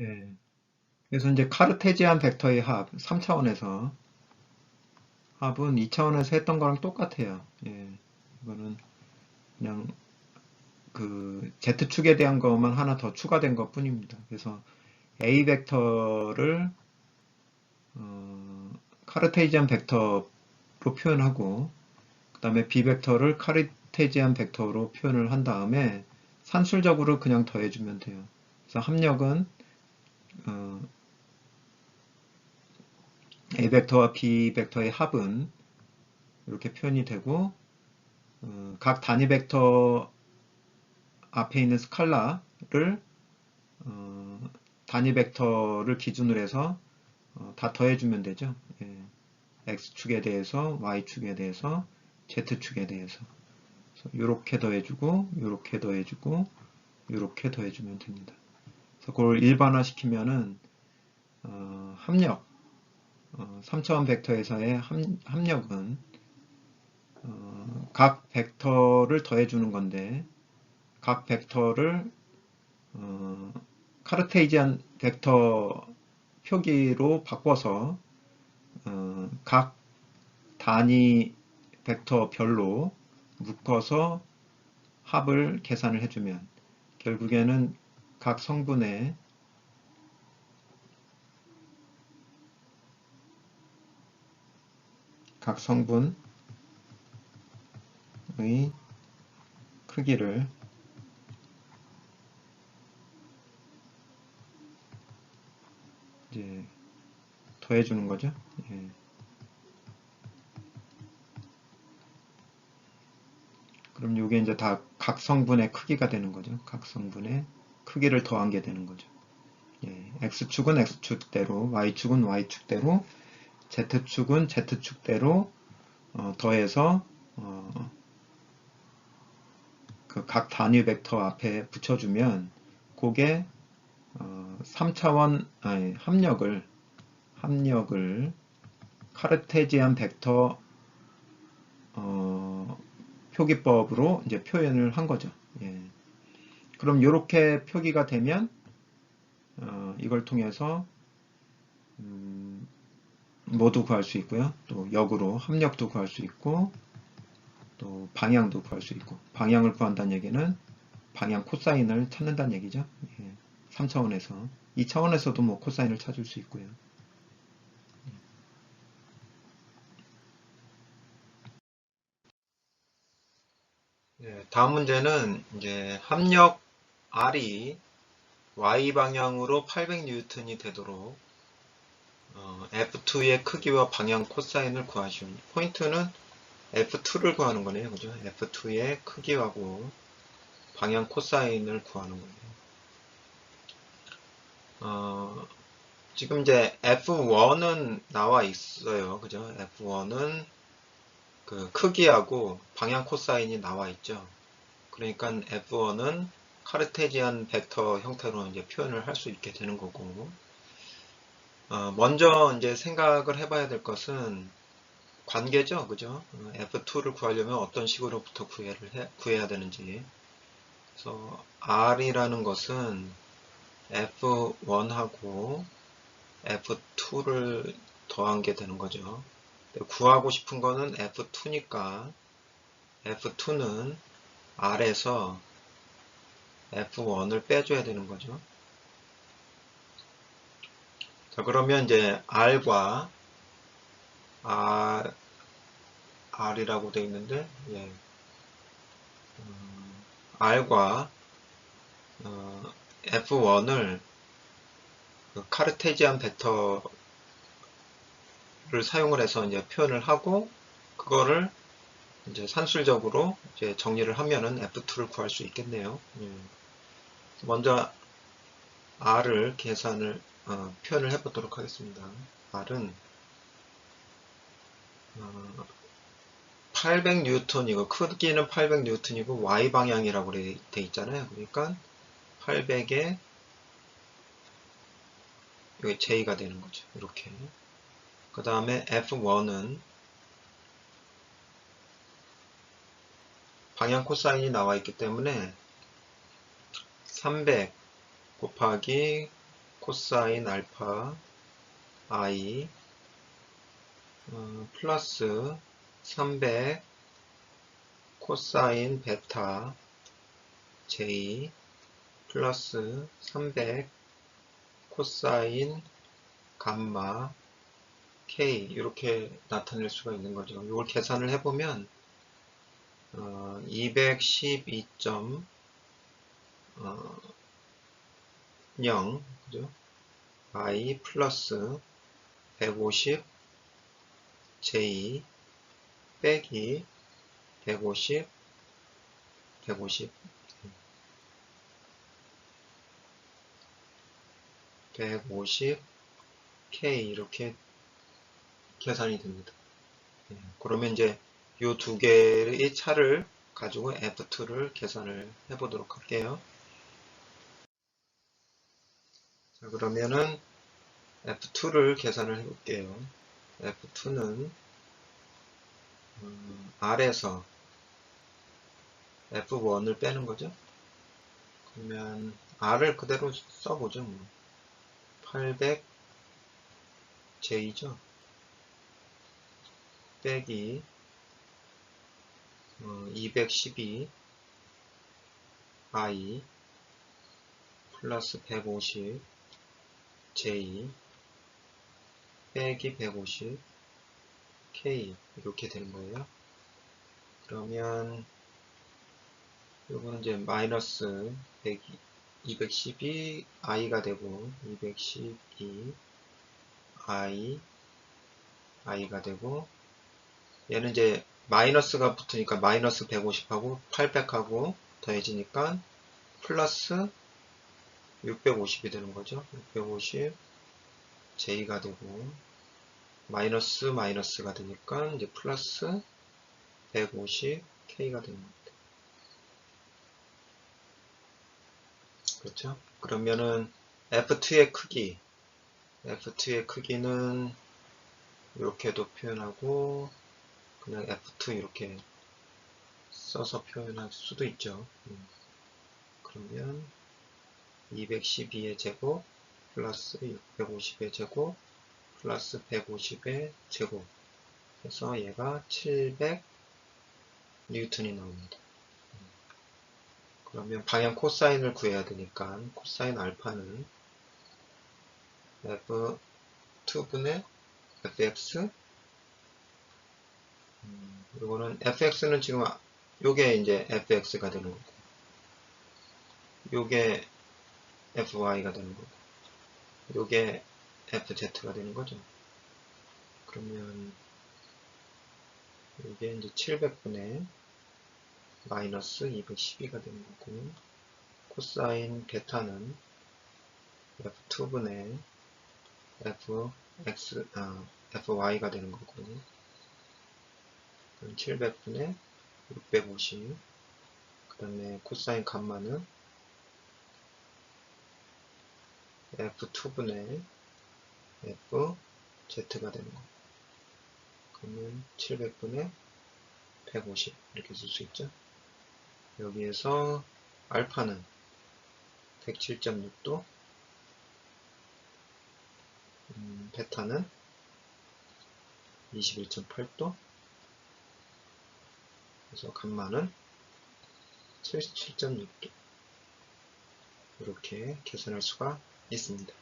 예. 그래서 이제 카르테지안 벡터의 합, 3차원에서 합은 2차원에서 했던 거랑 똑같아요. 예. 이거는 그냥 그 Z축에 대한 것만 하나 더 추가된 것 뿐입니다. 그래서 A 벡터를 어, 카르테지안 벡터로 표현하고 그 다음에 B 벡터를 카르테지안 벡터로 표현을 한 다음에 산술적으로 그냥 더해주면 돼요. 그래서 합력은 어, A 벡터와 B 벡터의 합은 이렇게 표현이 되고 어, 각 단위 벡터 앞에 있는 스칼라를 어, 단위 벡터를 기준으로 해서 어, 다 더해주면 되죠. 예. X축에 대해서, Y축에 대해서, Z축에 대해서 이렇게 더해주고, 이렇게 더해주고, 이렇게 더해주면 됩니다. 그걸 일반화시키면은 어, 합력, 어, 3차원 벡터에서의 함, 합력은 어, 각 벡터를 더해주는 건데 각 벡터를 어, 카르테이지안 벡터 표기로 바꿔서 어, 각 단위 벡터별로 묶어서 합을 계산을 해주면 결국에는 각 성분의 각 성분의 크기를 이제 더해 주는 거죠. 예. 그럼 이게 이제 다 각 성분의 크기가 되는 거죠. 각 성분의 크기를 더한 게 되는 거죠. 예. X축은 X축대로, Y축은 Y축대로, Z축은 Z축대로 어, 더해서 어, 그 각 단위 벡터 앞에 붙여주면 그게 어, 3차원 아니, 합력을 합력을 카르테지안 벡터 어, 표기법으로 이제 표현을 한 거죠. 예. 그럼 이렇게 표기가 되면 어, 이걸 통해서 음, 모두 구할 수 있고요. 또 역으로 합력도 구할 수 있고 또 방향도 구할 수 있고 방향을 구한다는 얘기는 방향 코사인을 찾는다는 얘기죠. 예. 3차원에서 2차원에서도 뭐 코사인을 찾을 수 있고요. 네, 다음 문제는 이제 합력 R이 Y 방향으로 800N이 되도록 어, F2의 크기와 방향 코사인을 구하시오. 포인트는 F2를 구하는 거네요. 그죠? F2의 크기하고 방향 코사인을 구하는 거예요. 어, 지금 이제 F1은 나와 있어요. 그죠? F1은 그 크기하고 방향 코사인이 나와 있죠. 그러니까 F1은 카르테지안 벡터 형태로 이제 표현을 할 수 있게 되는 거고, 어, 먼저 이제 생각을 해봐야 될 것은 관계죠. 그죠? 어, F2를 구하려면 어떤 식으로부터 구해를 해, 구해야 되는지. 그래서 R이라는 것은 F1하고 F2를 더한 게 되는 거죠. 구하고 싶은 거는 F2니까 F2는 R에서 F1을 빼줘야 되는 거죠. 자, 그러면 이제 R과 R, R이라고 되어 있는데, 예. 음, R과 어, F1을 그 카르테지안 벡터를 사용을 해서 이제 표현을 하고 그거를 이제 산술적으로 이제 정리를 하면은 F2를 구할 수 있겠네요. 음. 먼저 R을 계산을 어, 표현을 해보도록 하겠습니다. R은 어, 800N이고 크기는 800N이고 Y 방향이라고 돼 있잖아요. 그러니까 800에 여기 J가 되는 거죠. 이렇게. 그 다음에 F1은 방향 코사인이 나와 있기 때문에 300 곱하기 코사인 알파 i 어, 플러스 300 코사인 베타 j 플러스 300 코사인 감마 k 이렇게 나타낼 수가 있는 거죠. 이걸 계산을 해보면 어, 212. 어, 0 그죠? i 플러스 150 j 빼기 150 150 150 k 이렇게 계산이 됩니다. 예, 그러면 이제 이 두 개의 차를 가지고 F2를 계산을 해보도록 할게요. 자, 그러면은 F2를 계산을 해 볼게요. F2는 음, R에서 F1을 빼는 거죠. 그러면 R을 그대로 써보죠. 뭐. 800 J죠. 빼기 어, 212 I 플러스 150 J 빼기 150 K 이렇게 되는 거예요. 그러면 이거는 이제 마이너스 100, 212 I가 되고 212 I I가 되고 얘는 이제 마이너스가 붙으니까 마이너스 150하고 800하고 더해지니까 플러스 650이 되는 거죠. 650 J가 되고 마이너스 마이너스가 되니까 이제 플러스 150 K가 되는 겁니다. 그렇죠? 그러면은 F2의 크기 F2의 크기는 이렇게도 표현하고 그냥 F2 이렇게 써서 표현할 수도 있죠. 음. 그러면 212의 제곱 플러스 650의 제곱 플러스 150의 제곱 해서 얘가 700 뉴턴이 나옵니다. 음. 그러면 방향 코사인을 구해야 되니까 코사인 알파는 F2분의 fx 음, 이거는 fx는 지금 요게 이제 fx가 되는 거고 요게 fy가 되는 거고 요게 fz가 되는 거죠 그러면 요게 이제 700분의 마이너스 212가 되는 거고 코사인 베타는 f2분의 fx, 아, fy가 되는 거고 700분의 650. 그 다음에 코사인 감마는 F2분의 FZ가 되는 거. 그러면 700분의 150 이렇게 쓸 수 있죠. 여기에서 알파는 107.6도, 음, 베타는 21.8도, 그래서 감마는 77.6도 이렇게 계산할 수가 있습니다.